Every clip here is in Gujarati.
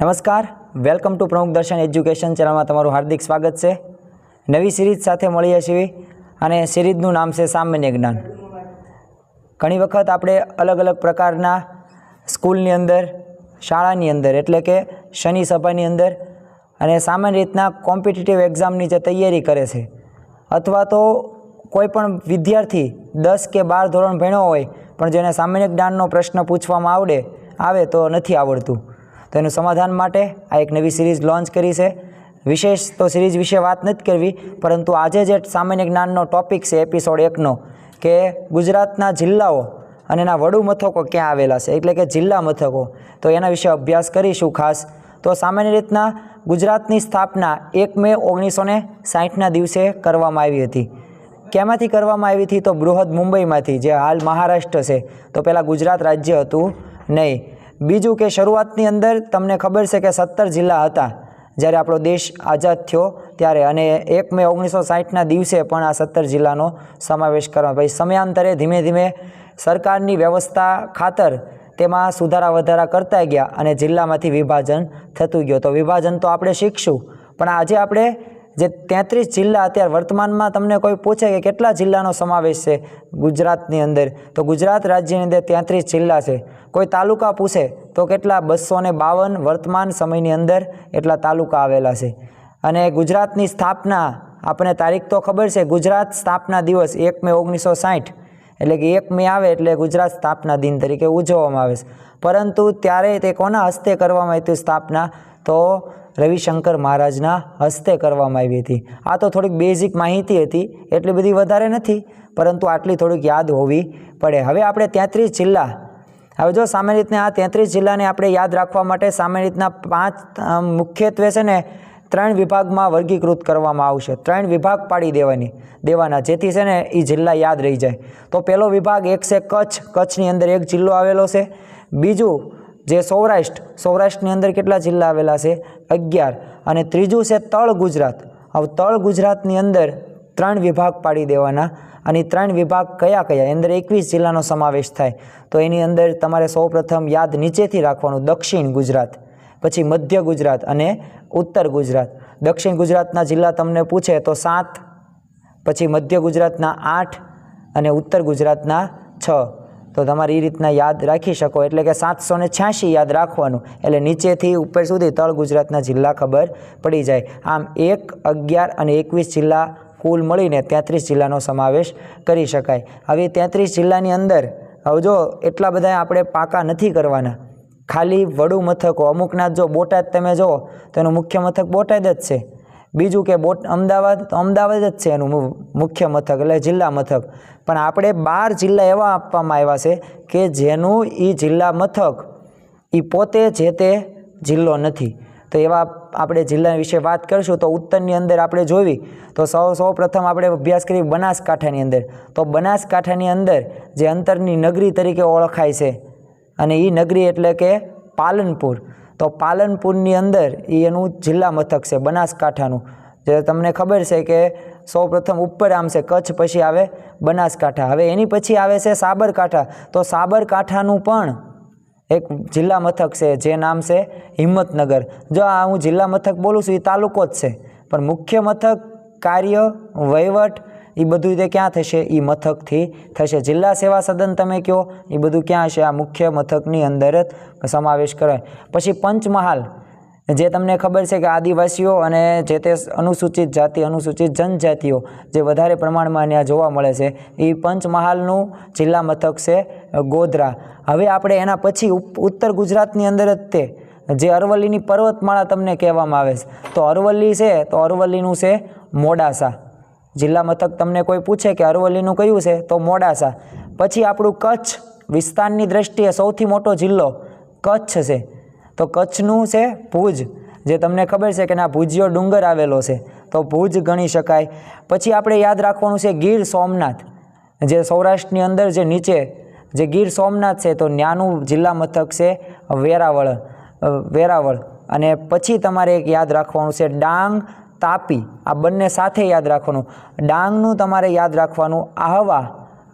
નમસ્કાર. વેલકમ ટુ પ્રમુખ દર્શન એજ્યુકેશન ચેનલમાં તમારું હાર્દિક સ્વાગત છે. નવી સિરીઝ સાથે મળીએ છીએ અને સિરીઝનું નામ છે સામાન્ય જ્ઞાન. ઘણી વખત આપણે અલગ અલગ પ્રકારના સ્કૂલની અંદર, શાળાની અંદર, એટલે કે શનિ સભાની અંદર અને સામાન્ય રીતના કોમ્પિટિટિવ એક્ઝામની જે તૈયારી કરે છે, અથવા તો કોઈ પણ વિદ્યાર્થી દસ કે બાર ધોરણ ભણ્યો હોય, પણ જેને સામાન્ય જ્ઞાનનો પ્રશ્ન પૂછવામાં આવડે, આવે તો નથી આવડતું. તો એનું સમાધાન માટે આ એક નવી સિરીઝ લોન્ચ કરી છે. વિશેષ તો સિરીઝ વિશે વાત નથી કરવી, પરંતુ આજે જે સામાન્ય જ્ઞાનનો ટોપિક છે એપિસોડ એકનો, કે ગુજરાતના જિલ્લાઓ અને એના વડુ મથકો ક્યાં આવેલા છે? એટલે કે જિલ્લા મથકો. તો એના વિશે અભ્યાસ કરીશું ખાસ. તો સામાન્ય રીતના ગુજરાતની સ્થાપના એક મે ઓગણીસો ને સાહીઠના દિવસે કરવામાં આવી હતી. કેમાંથી કરવામાં આવી હતી તો બૃહદ મુંબઈમાંથી, જે હાલ મહારાષ્ટ્ર છે. તો પહેલાં ગુજરાત રાજ્ય હતું નહીં. બીજું કે શરૂઆતની અંદર તમને ખબર છે કે સત્તર જિલ્લા હતા. જ્યારે આપણો દેશ આઝાદ થયો ત્યારે અને એક મે ઓગણીસો સાહીઠના દિવસે પણ આ સત્તર જિલ્લાનો સમાવેશ કરવામાં પછી સમયાંતરે ધીમે ધીમે સરકારની વ્યવસ્થા ખાતર તેમાં સુધારા વધારા કરતા ગયા અને જિલ્લામાંથી વિભાજન થતું ગયું. તો વિભાજન તો આપણે શીખશું, પણ આજે આપણે જે તેત્રીસ જિલ્લા અત્યારે વર્તમાનમાં તમને કોઈ પૂછે કે કેટલા જિલ્લાનો સમાવેશ છે ગુજરાતની અંદર? તો ગુજરાત રાજ્યની અંદર તેત્રીસ જિલ્લા છે. કોઈ તાલુકા પૂછે તો કેટલા બસો બાવન વર્તમાન સમયની અંદર એટલા તાલુકા આવેલા છે. અને ગુજરાતની સ્થાપના આપણને તારીખ તો ખબર છે, ગુજરાત સ્થાપના દિવસ એક મે ઓગણીસો સાઠ એટલે કે એક મે આવે એટલે ગુજરાત સ્થાપના દિન તરીકે ઉજવવામાં આવે છે. પરંતુ ત્યારે તે કોના હસ્તે કરવામાં આવી સ્થાપના? તો રવિશંકર મહારાજના હસ્તે કરવામાં આવી હતી. આ તો થોડીક બેઝિક માહિતી હતી, એટલી બધી વધારે નથી, પરંતુ આટલી થોડીક યાદ હોવી પડે. હવે આપણે તેત્રીસ જિલ્લા, હવે જો સામાન્ય રીતના આ તેત્રીસ જિલ્લાને આપણે યાદ રાખવા માટે સામાન્ય રીતના પાંચ મુખ્યત્વે છે ને ત્રણ વિભાગમાં વર્ગીકૃત કરવામાં આવશે. ત્રણ વિભાગ પાડી દેવાની, દેવાના, જેથી છે ને એ જિલ્લા યાદ રહી જાય. તો પહેલો વિભાગ એક છે કચ્છ, કચ્છની અંદર એક જિલ્લો આવેલો છે. બીજું જે સૌરાષ્ટ્ર, સૌરાષ્ટ્રની અંદર કેટલા જિલ્લા આવેલા છે? અગિયાર. અને ત્રીજું છે તળ ગુજરાત. હવે તળ ગુજરાતની અંદર ત્રણ વિભાગ પાડી દેવાના. અને ત્રણ વિભાગ કયા કયા? અંદર એકવીસ જિલ્લાનો સમાવેશ થાય. તો એની અંદર તમારે સૌપ્રથમ યાદ નીચેથી રાખવાનું દક્ષિણ ગુજરાત, પછી મધ્ય ગુજરાત અને ઉત્તર ગુજરાત. દક્ષિણ ગુજરાતના જિલ્લા તમને પૂછે તો સાત, પછી મધ્ય ગુજરાતના આઠ અને ઉત્તર ગુજરાતના છ. તો તમારે એ રીતના યાદ રાખી શકો. એટલે કે સાતસો ને છ્યાસી યાદ રાખવાનું. એટલે નીચેથી ઉપર સુધી તળ ગુજરાતના જિલ્લા ખબર પડી જાય. આમ એક, અગિયાર અને એકવીસ જિલ્લા કુલ મળીને તેત્રીસ જિલ્લાનો સમાવેશ કરી શકાય. હવે તેત્રીસ જિલ્લાની અંદર, હવે જો એટલા બધા આપણે પાકા નથી કરવાના. ખાલી વડુ મથકો. અમુકના જો બોટાદ તમે જુઓ, તો એનું મુખ્ય મથક બોટાદ જ છે. બીજું કે બોટ અમદાવાદ, તો અમદાવાદ જ છે એનું મુખ્ય મથક એટલે જિલ્લા મથક. પણ આપણે બાર જિલ્લા એવા આપવામાં આવ્યા છે કે જેનું એ જિલ્લા મથક એ પોતે જે તે જિલ્લો નથી. તો એવા આપણે જિલ્લા વિશે વાત કરીશું તો ઉત્તરની અંદર આપણે જોવી તો સૌ સૌ પ્રથમ આપણે અભ્યાસ કરી બનાસકાંઠાની અંદર. તો બનાસકાંઠાની અંદર જે અંતરની નગરી તરીકે ઓળખાય છે અને એ નગરી એટલે કે પાલનપુર. તો પાલનપુરની અંદર એ એનું જિલ્લા મથક છે, બનાસકાંઠાનું. જે તમને ખબર છે કે સૌ પ્રથમ ઉપર આમ છે, કચ્છ પછી આવે બનાસકાંઠા. હવે એની પછી આવે છે સાબરકાંઠા. તો સાબરકાંઠાનું પણ એક જિલ્લા મથક છે, જે નામ છે હિંમતનગર. જો આ હું જિલ્લા મથક બોલું છું એ તાલુકો જ છે. પણ મુખ્ય મથક કાર્ય વહીવટ એ બધું તે ક્યાં થશે? એ મથકથી થશે. જિલ્લા સેવા સદન તમે કહો એ બધું ક્યાં હશે? આ મુખ્ય મથકની અંદર જ સમાવેશ કરાય. પછી પંચમહાલ. જે તમને ખબર છે કે આદિવાસીઓ અને જે તે અનુસૂચિત જાતિ, અનુસૂચિત જનજાતિઓ જે વધારે પ્રમાણમાં ત્યાં જોવા મળે છે એ પંચમહાલનું જિલ્લા મથક છે ગોધરા. હવે આપણે એના પછી ઉત્તર ગુજરાતની અંદર જ તે, જે અરવલ્લીની પર્વતમાળા તમને કહેવામાં આવે છે. તો અરવલ્લી છે, તો અરવલ્લીનું છે મોડાસા. જિલ્લા મથક તમને કોઈ પૂછે કે અરવલ્લીનું કયું છે, તો મોડાસા. પછી આપણું કચ્છ વિસ્તારની દ્રષ્ટિએ સૌથી મોટો જિલ્લો કચ્છ છે. તો કચ્છનું છે ભુજ. જે તમને ખબર છે કે ના ભુજિયો ડુંગર આવેલો છે. તો ભુજ ગણી શકાય. પછી આપણે યાદ રાખવાનું છે ગીર સોમનાથ. જે સૌરાષ્ટ્રની અંદર જે નીચે જે ગીર સોમનાથ છે, તો ન્યાનું જિલ્લા મથક છે વેરાવળ. વેરાવળ. અને પછી તમારે એક યાદ રાખવાનું છે ડાંગ તાપી. આ બંને સાથે યાદ રાખવાનું. ડાંગનું તમારે યાદ રાખવાનું આહવા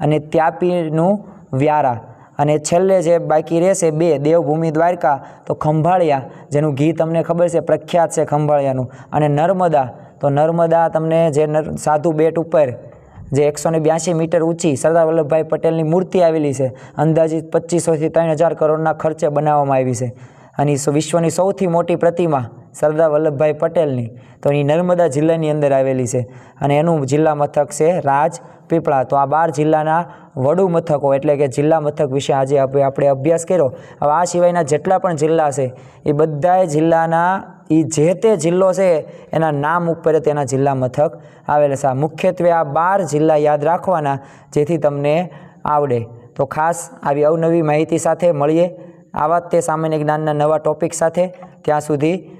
અને ત્યાપીનું વ્યારા. અને છેલ્લે જે બાકી રહેશે બે, દેવભૂમિ દ્વારકા, તો ખંભાળિયા, જેનું ઘી તમને ખબર છે, પ્રખ્યાત છે ખંભાળિયાનું. અને નર્મદા, તો નર્મદા તમને જે સાધુ બેટ ઉપર, જે એકસો ને બ્યાસી મીટર ઊંચી સરદાર વલ્લભભાઈ પટેલની મૂર્તિ આવેલી છે, અંદાજિત પચીસોથી ત્રણ હજાર કરોડના ખર્ચે બનાવવામાં આવી છે. અને વિશ્વની સૌથી મોટી પ્રતિમા સરદાર વલ્લભભાઈ પટેલની. તો એ નર્મદા જિલ્લાની અંદર આવેલી છે અને એનું જિલ્લા મથક છે રાજપીપળા તો આ બાર જિલ્લાના વડુ મથકો એટલે કે જિલ્લા મથક વિશે આજે આપણે અભ્યાસ કર્યો. હવે આ સિવાયના જેટલા પણ જિલ્લા છે, એ બધાય જિલ્લાના, એ જે તે જિલ્લો છે, એના નામ ઉપર તેના જિલ્લા મથક આવેલા છે. મુખ્યત્વે આ બાર જિલ્લા યાદ રાખવાના, જેથી તમને આવડે. તો ખાસ આવી અવનવી માહિતી સાથે મળીએ. આવા તે સામાન્ય જ્ઞાનના નવા ટોપિક સાથે. ત્યાં સુધી